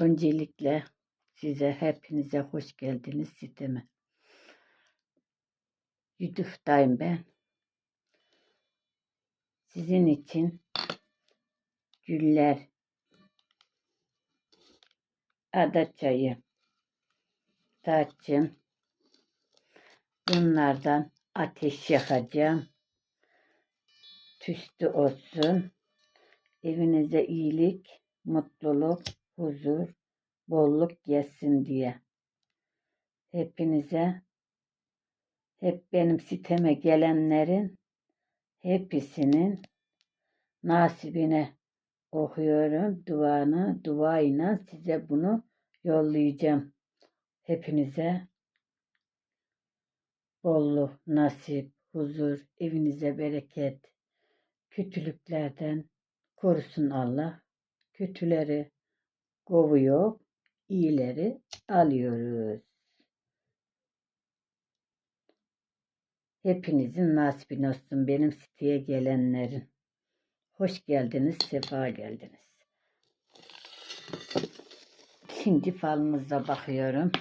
Öncelikle size hepinize hoş geldiniz siteme. YouTube'dayım ben. Sizin için güller, ada çayı, tarçın, bunlardan ateş yakacağım. Tüstü olsun. Evinize iyilik, mutluluk, huzur, bolluk gelsin diye. Hepinize, hep benim siteme gelenlerin hepsinin nasibine okuyorum. Duanı, duayla size bunu yollayacağım. Hepinize bolluk, nasip, huzur, evinize bereket, kötülüklerden korusun Allah. Kötüleri kovuyor, iyileri alıyoruz. Hepinizin nasibine olsun benim siteye gelenlerin. Hoş geldiniz, sefa geldiniz. Şimdi falınıza bakıyorum.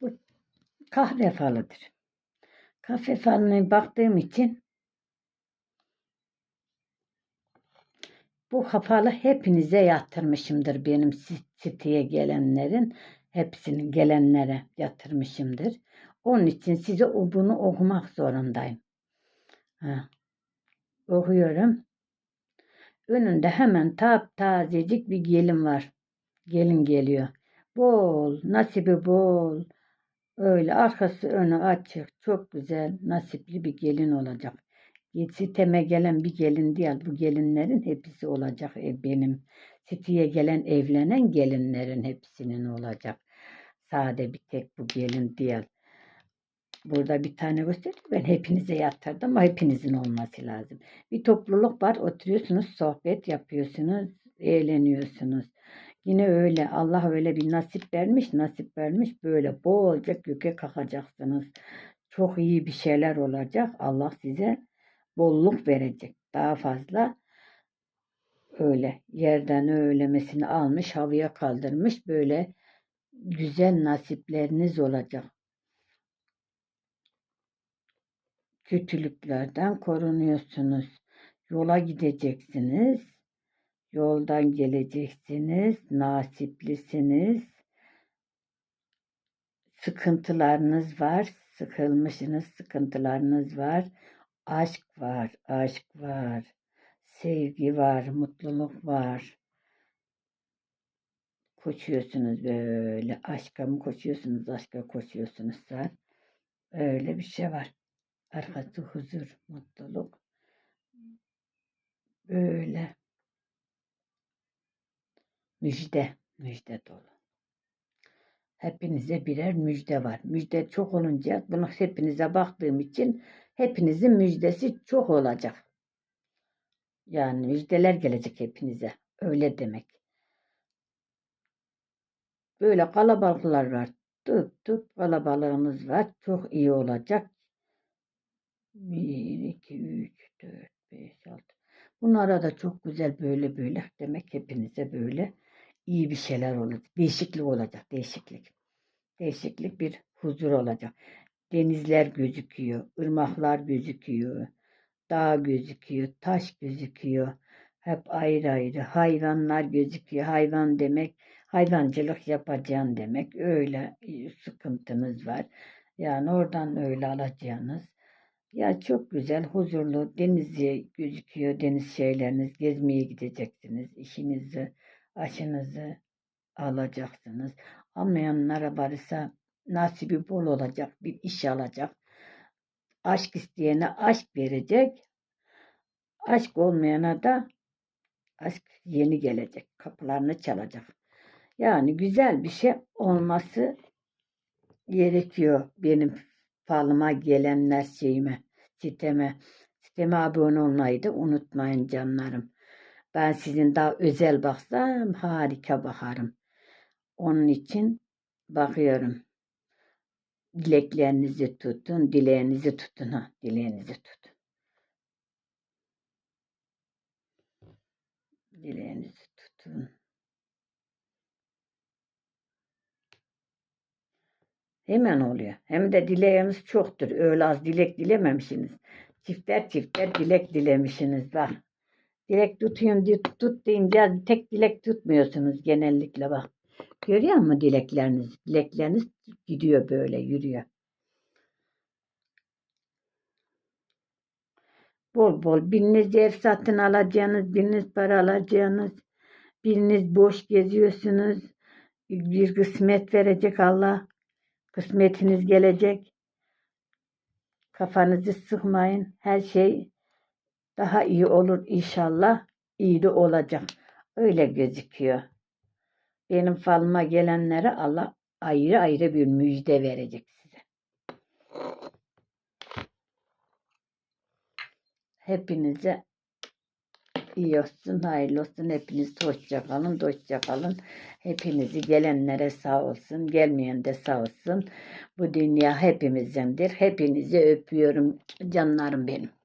Bu kahve falıdır. Kahve falına baktığım için bu falı hepinize yatırmışımdır benim sit- siteye gelenlerin. Hepsinin gelenlere yatırmışımdır. Onun için size bunu okumak zorundayım. Ha. Okuyorum. Önünde hemen taptazecik bir gelin var. Gelin geliyor. Bol, nasibi bol. Öyle arkası önü açık, çok güzel, nasipli bir gelin olacak. Siteme gelen bir gelin değil, bu gelinlerin hepsi olacak benim. Siteye gelen evlenen gelinlerin hepsinin olacak. Sade bir tek bu gelin değil. Burada bir tane gösterdim. Ben hepinize yatırdım ama hepinizin olması lazım. Bir topluluk var. Oturuyorsunuz, sohbet yapıyorsunuz, eğleniyorsunuz. Yine öyle. Allah öyle bir nasip vermiş, nasip vermiş. Böyle bolca göke kalkacaksınız. Çok iyi bir şeyler olacak. Allah size bolluk verecek. Daha fazla öyle yerden öylemesini almış, havaya kaldırmış. Böyle güzel nasipleriniz olacak. kötülüklerden korunuyorsunuz. Yola gideceksiniz. Yoldan geleceksiniz. Nasiplisiniz. Sıkıntılarınız var. Sıkılmışsınız. Sıkıntılarınız var. Aşk var. Aşk var. Sevgi var. Mutluluk var. Koşuyorsunuz böyle. Aşka mı koşuyorsunuz? Aşka koşuyorsunuz. Sen. Öyle bir şey var. Arkası huzur, mutluluk. Böyle müjde, müjde dolu. Hepinize birer müjde var. Müjde çok olunca bunu hepinize baktığım için hepinizin müjdesi çok olacak. Yani müjdeler gelecek hepinize. Öyle demek. Böyle kalabalıklar var. Tıp tıp kalabalığınız var. Çok iyi olacak. 1, 2, 3, 4, 5, 6. Bunlara da çok güzel böyle böyle demek hepinize böyle iyi bir şeyler olacak. Değişiklik olacak. Değişiklik. Değişiklik bir huzur olacak. Denizler gözüküyor. ırmaklar gözüküyor. Dağ gözüküyor. Taş gözüküyor. Hep ayrı ayrı. Hayvanlar gözüküyor. Hayvan demek hayvancılık yapacaksın demek. Öyle sıkıntınız var. Yani oradan öyle alacağınız. Ya çok güzel, huzurlu, denizi gözüküyor, deniz şeyleriniz, gezmeye gideceksiniz, işinizi, aşınızı alacaksınız. Almayanlara varsa nasibi bol olacak, bir iş alacak. Aşk isteyene aşk verecek, aşk olmayana da aşk yeni gelecek, kapılarını çalacak. Yani güzel bir şey olması gerekiyor benim falıma gelenler şeyime, siteme, siteme abone olmayı da unutmayın canlarım. Ben sizin daha özel baksam harika bakarım. Onun için bakıyorum. Dileklerinizi tutun, dileğinizi tutun ha, dileğinizi tutun. Dileğinizi tutun. Hemen oluyor. Hem de dileğiniz çoktur. Öyle az dilek dilememişsiniz. Çifter çifter dilek dilemişsiniz. Bak. Dilek tutuyun diye tut deyince tek dilek tutmuyorsunuz genellikle bak. Görüyor musun dilekleriniz? Dilekleriniz gidiyor böyle yürüyor. Bol bol biriniz ev satın alacaksınız, biriniz para alacaksınız, biriniz boş geziyorsunuz. Bir kısmet verecek Allah. Kısmetiniz gelecek. Kafanızı sıkmayın. Her şey daha iyi olur inşallah. İyi de olacak. Öyle gözüküyor. Benim falıma gelenlere Allah ayrı ayrı bir müjde verecek size. Hepinize iyi olsun, hayırlı olsun. Hepiniz hoşça kalın, hoşça kalın. Hepinizi gelenlere sağ olsun, gelmeyen de sağ olsun. Bu dünya hepimizindir. Hepinizi öpüyorum canlarım benim.